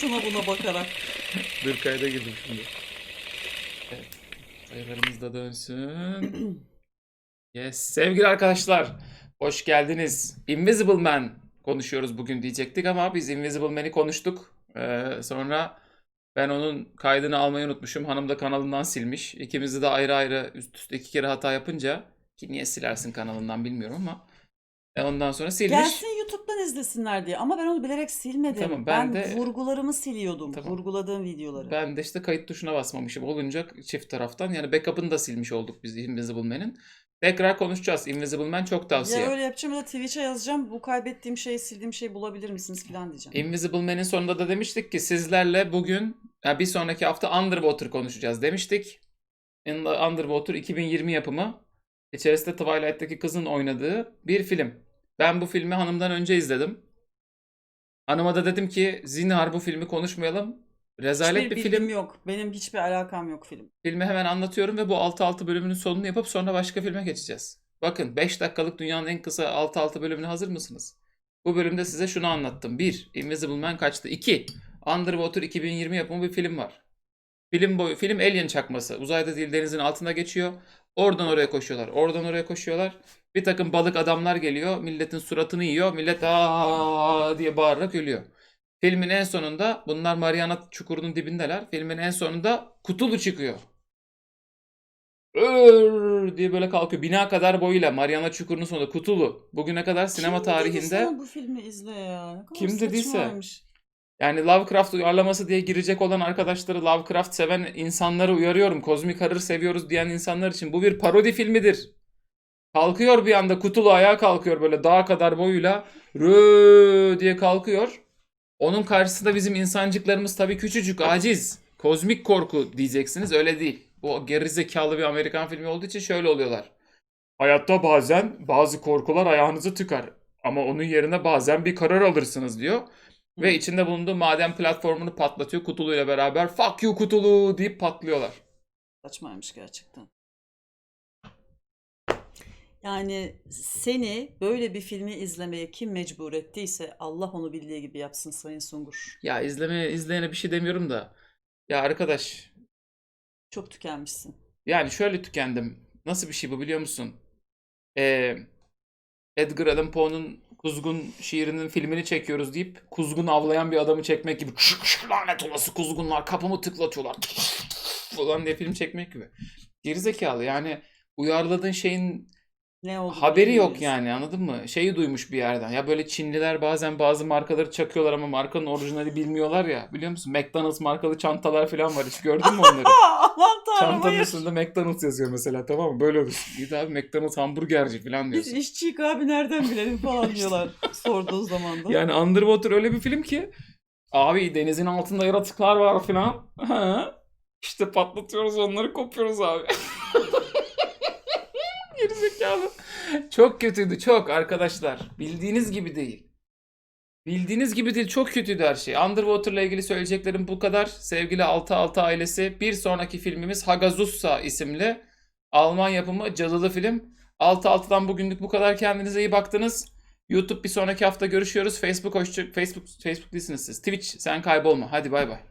Şuna buna bakarak. Dur kayda girdim şimdi. Evet. Sayılarımız da dönsün. Yes. Sevgili arkadaşlar. Hoş geldiniz. Invisible Man konuşuyoruz bugün diyecektik ama biz Invisible Man'i konuştuk. Ee, sonra ben onun kaydını almayı unutmuşum. Hanım da kanalından silmiş. İkimizi de ayrı ayrı üst üste iki kere hata yapınca ki niye silersin kanalından bilmiyorum ama e, ondan sonra silmiş. Gelsin izlesinler diye. Ama ben onu bilerek silmedim. Tamam, ben ben de- vurgularımı siliyordum. Tamam. Vurguladığım videoları. Ben de işte kayıt tuşuna basmamışım olunca çift taraftan. Yani backup'ını da silmiş olduk biz Invisible Man'in. Tekrar konuşacağız. Invisible Man çok tavsiye. Ya öyle yapacağım ya da Twitch'e yazacağım. Bu kaybettiğim şeyi sildiğim şeyi bulabilir misiniz falan diyeceğim. Invisible Man'in sonunda da demiştik ki sizlerle bugün yani bir sonraki hafta Underwater konuşacağız demiştik. In the Underwater 2020 yapımı. İçerisinde Twilight'taki kızın oynadığı bir film. Ben bu filmi hanımdan önce izledim. Hanıma da dedim ki zinhar bu filmi konuşmayalım. Rezalet Hiçbir bir bilgim film. yok. Benim hiçbir alakam yok film. Filmi hemen anlatıyorum ve bu 6-6 bölümünün sonunu yapıp sonra başka filme geçeceğiz. Bakın 5 dakikalık dünyanın en kısa 6-6 bölümüne hazır mısınız? Bu bölümde size şunu anlattım. 1. Invisible Man kaçtı? 2. Underwater 2020 yapımı bir film var. Film boyu, film Alien çakması. Uzayda değil denizin altında geçiyor. Oradan oraya koşuyorlar. Oradan oraya koşuyorlar. Bir takım balık adamlar geliyor. Milletin suratını yiyor. Millet aa diye bağırarak ölüyor. Filmin en sonunda bunlar Mariana Çukuru'nun dibindeler. Filmin en sonunda Kutulu çıkıyor. Ör diye böyle kalkıyor. Bina kadar boyuyla Mariana Çukuru'nun sonunda Kutulu. Bugüne kadar sinema Kim tarihinde sana bu filmi izle ya? Ne kadar Kim dediyse. saçmaymış. Yani Lovecraft uyarlaması diye girecek olan arkadaşları Lovecraft seven insanları uyarıyorum. Kozmik Horror seviyoruz diyen insanlar için bu bir parodi filmidir. Kalkıyor bir anda Kutulu ayağa kalkıyor böyle dağ kadar boyuyla rö diye kalkıyor. Onun karşısında bizim insancıklarımız tabii küçücük, aciz. Kozmik korku diyeceksiniz. Öyle değil. Bu gerizekalı bir Amerikan filmi olduğu için şöyle oluyorlar. Hayatta bazen bazı korkular ayağınızı tıkar. Ama onun yerine bazen bir karar alırsınız diyor. Ve içinde bulunduğu maden platformunu patlatıyor kutuluyla beraber. Fuck you kutulu deyip patlıyorlar. Saçmaymış gerçekten. Yani seni böyle bir filmi izlemeye kim mecbur ettiyse Allah onu bildiği gibi yapsın Sayın Sungur. Ya izlemeye izleyene bir şey demiyorum da. Ya arkadaş Çok tükenmişsin. yani şöyle tükendim. Nasıl bir şey bu biliyor musun? Ee, Edgar Allan Poe'nun Kuzgun şiirinin filmini çekiyoruz deyip kuzgun avlayan bir adamı çekmek gibi lanet olası kuzgunlar kapımı tıklatıyorlar falan diye film çekmek gibi. Gerizekalı yani uyarladığın şeyin Ne oldu haberi yok yani anladın mı? Şeyi duymuş bir yerden. Ya böyle Çinliler bazen bazı markaları çakıyorlar ama markanın orijinali bilmiyorlar ya. Biliyor musun? McDonald's markalı çantalar falan var. Hiç gördün mü onları? Aman tanrım Çantanın hayır. üstünde McDonald's yazıyor mesela tamam mı? Böyle olur. Git abi McDonald's hamburgerci falan Biz diyorsun. işçiyik abi nereden bilelim falan diyorlar sorduğu zaman da. Yani Underwater öyle bir film ki abi denizin altında yaratıklar var falan. Ha. İşte patlatıyoruz onları kopuyoruz abi. Gerizekalı. Çok kötüydü çok arkadaşlar. Bildiğiniz gibi değil. Bildiğiniz gibi değil çok kötüydü her şey. Underwater'la ilgili söyleyeceklerim bu kadar. Sevgili 6-6 ailesi bir sonraki filmimiz Hagazussa isimli Alman yapımı cadılı film. 6-6'dan bugünlük bu kadar. Kendinize iyi baktınız. YouTube bir sonraki hafta görüşüyoruz. Facebook hoşça Facebook Facebook değilsiniz siz. Twitch sen kaybolma. Hadi bay bay.